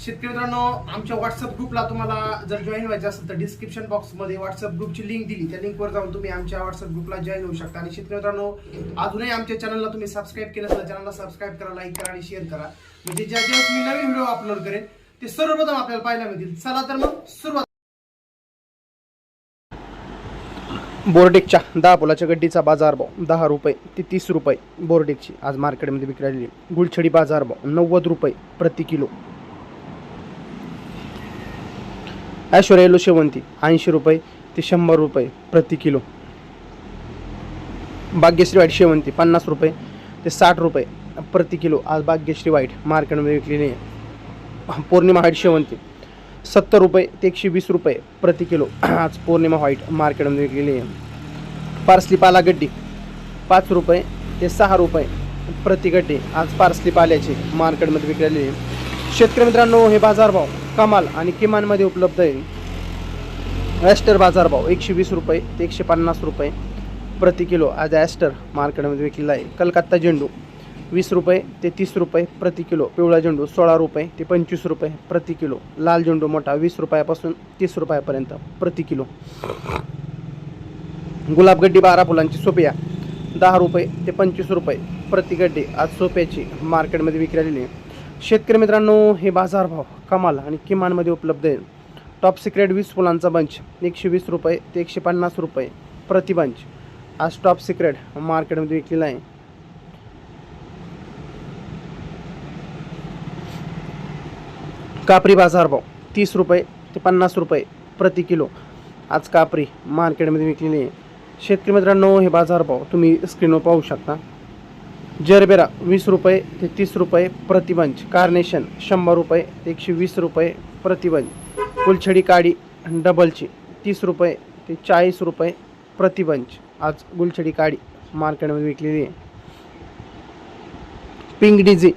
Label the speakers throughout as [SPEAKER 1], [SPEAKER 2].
[SPEAKER 1] शेतकरी मित्रांनो आमच्या व्हॉट्सअप ग्रुपला तुम्हाला जर जॉईन व्हायचं असेल तर डिस्क्रिप्शन बॉक्समध्ये व्हॉट्सअप ग्रुपची लिंक दिली. त्या लिंकवर जाऊन तुम्ही आमच्या व्हॉट्सअप ग्रुपला जॉईन होऊ शकता. आणि शेतकरी मित्रांनो अजूनही आमच्या चॅनलला तुम्ही सबस्क्राईब केलं असेल चॅनलला सबस्क्राईब करा लाईक करा आणि शेअर करा. म्हणजे ज्या ज्या मी नवीन व्हिडिओ अपलोड करेन ते सर्वप्रथम आपल्याला पाहायला मिळतील. चला तर मग सुरुवात. बोर्डेकच्या दहा पुलाच्या गड्डीचा बाजारभाव दहा रुपये ते तीस रुपये. बोर्डेकची आज मार्केटमध्ये विक्री आलेली गुलछडी बाजारभाव नव्वद रुपये प्रति किलो. ऐश्वर्या येलो शेवंती ऐंशी रुपये ते शंभर रुपये प्रति किलो. भाग्यश्री वाईट शेवंती पन्नास रुपये ते साठ रुपये प्रति किलो. आज भाग्यश्री वाईट मार्केटमध्ये विकलेली आहे पौर्णिमा व्हाईट शेवंती सत्तर रुपये ते एकशे वीस रुपये प्रति किलो. आज पौर्णिमा व्हाईट मार्केटमध्ये विकलेली आहे पार्सली पाला गड्डी पाच रुपये ते सहा रुपये प्रति गड्डी. आज पार्सली पाल्याची मार्केटमध्ये विकलेली आहे शेतकरी मित्रांनो हे बाजारभाव कमाल आणि किमानमध्ये उपलब्ध आहे. ॲस्टर बाजारभाव एकशे वीस रुपये ते एकशे पन्नास रुपये प्रति किलो. आज ॲस्टर मार्केटमध्ये विकलेला आहे. कलकत्ता झेंडू वीस रुपये ते तीस रुपये प्रति किलो. पिवळा झेंडू सोळा रुपये ते पंचवीस रुपये प्रति किलो. लाल झेंडू मोठा वीस रुपयापासून तीस रुपयापर्यंत प्रति किलो. गुलाबगड्डी बारा फुलांची सोपिया दहा रुपये ते पंचवीस रुपये प्रति गड्डी. आज सोप्याची मार्केटमध्ये विक्री आलेली आहे. शेतकरी मित्रांनो हे बाजारभाव कमाल आणि किमानमध्ये उपलब्ध आहे. टॉप सिक्रेट वीस फुलांचा बंच एकशे वीस रुपये ते एकशे पन्नास रुपये प्रति बंच. आज टॉप सिक्रेट मार्केटमध्ये विकलेला आहे. कापरी बाजारभाव तीस रुपये ते पन्नास रुपये प्रति किलो. आज कापरी मार्केटमध्ये विकलेली आहे. शेतकरी मित्रांनो हे बाजारभाव तुम्ही स्क्रीनवर पाहू शकता. जरबेरा वीस रुपये ते तीस रुपये प्रतिबंच. कार्नेशन शंभर रुपये ते एकशे वीस रुपये प्रतिबंच. गुलछडी काडी डबलची तीस रुपये ते चाळीस रुपये प्रतिबंच. आज गुलछडी काडी मार्केटमध्ये विकलेली आहे. पिंक डिझी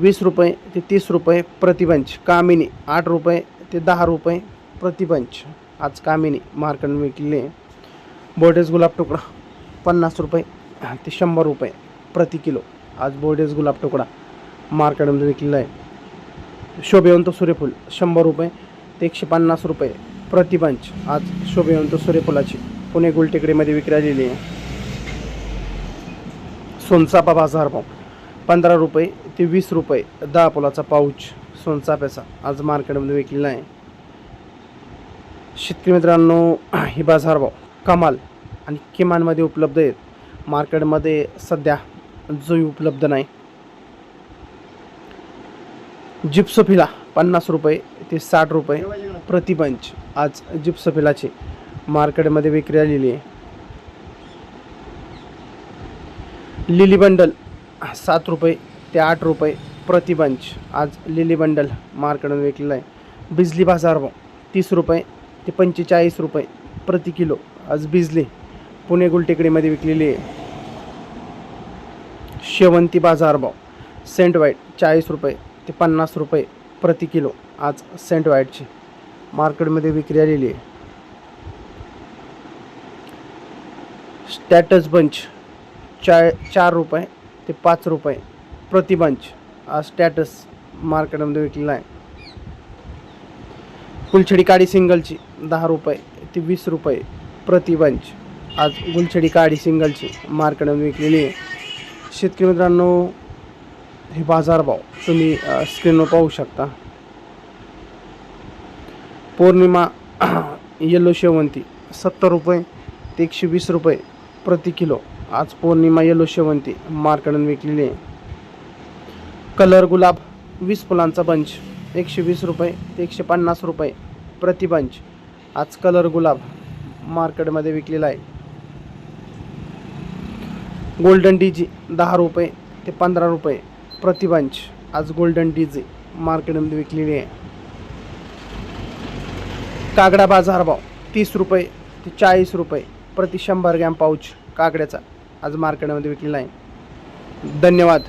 [SPEAKER 1] वीस रुपये ते तीस रुपये प्रतिबंच. कामिनी आठ रुपये ते दहा रुपये प्रतिबंच. आज कामिनी मार्केटमध्ये विकलेली आहे. बोटेस गुलाब तुकडा पन्नास रुपये ते शंभर रुपये प्रति किलो. आज बोर्डेस गुलाब तुकडा मार्केटमध्ये विकलेला आहे शोभेवंत सूर्यफूल शंभर रुपये ते एकशे पन्नास रुपये प्रतिबंच आज शोभेवंत सूर्यफुलाची पुणे गुलटेकडीमध्ये विक्री आलेली आहे. सोनचापा बाजारभाव पंधरा रुपये ते वीस रुपये दहा फुलाचा पाऊच सोनचाप्याचा आज मार्केटमध्ये विकलेला आहे शेतकरी मित्रांनो हे बाजारभाव कमाल आणि किमानमध्ये उपलब्ध आहेत. मार्केटमध्ये सध्या जो उपलब्ध नाही. जिप्सोफिला पन्नास रुपये ते साठ रुपये प्रतिपंच आज जिप्सोफिलाची मार्केटमध्ये विक्री आलेली आहे. लिली बंडल सात रुपये ते आठ रुपये प्रतिपंच आज लिली बंडल मार्केटमध्ये विकलेलं आहे. बिजली बाजार तीस रुपये ते पंचेचाळीस रुपये प्रति किलो. आज बिजली पुणे गुलटेकडीमध्ये विकलेली आहे. शेवंती बाजारभाव सेंट व्हाईट चाळीस रुपये ते पन्नास रुपये प्रति किलो. आज सेंट वाईटची मार्केटमध्ये विक्री आलेली आहे. स्टॅटस बंच चा चार रुपये ते पाच रुपये प्रति बंच. आज स्टॅटस मार्केटमध्ये विकलेला आहे. गुलछडी काडी सिंगलची दहा रुपये ते वीस रुपये प्रति बंच. आज गुलछडी काडी सिंगलची मार्केटमध्ये विकलेली आहे. शेतकरी मित्रांनो हे बाजारभाव तुम्ही स्क्रीनवर पाहू शकता. पौर्णिमा येलो शेवंती सत्तर रुपये ते एकशे वीस रुपये प्रति किलो. आज पौर्णिमा येलो शेवंती मार्केटमध्ये विकलेली आहे. कलर गुलाब वीस फुलांचा बंच एकशे वीस रुपये ते एकशे पन्नास रुपये प्रति बंच. आज कलर गुलाब मार्केटमध्ये विकलेला आहे. गोल्डन डीजी दहा रुपये ते पंधरा रुपये. प्रतिबंच आज गोल्डन डीजी मार्केटमध्ये विकलेली आहे. कागडा बाजार भाव तीस रुपये ते चाळीस रुपये. प्रति शंभर ग्रॅम पाऊच कागड्याचा आज मार्केटमध्ये विकलेला आहे. धन्यवाद.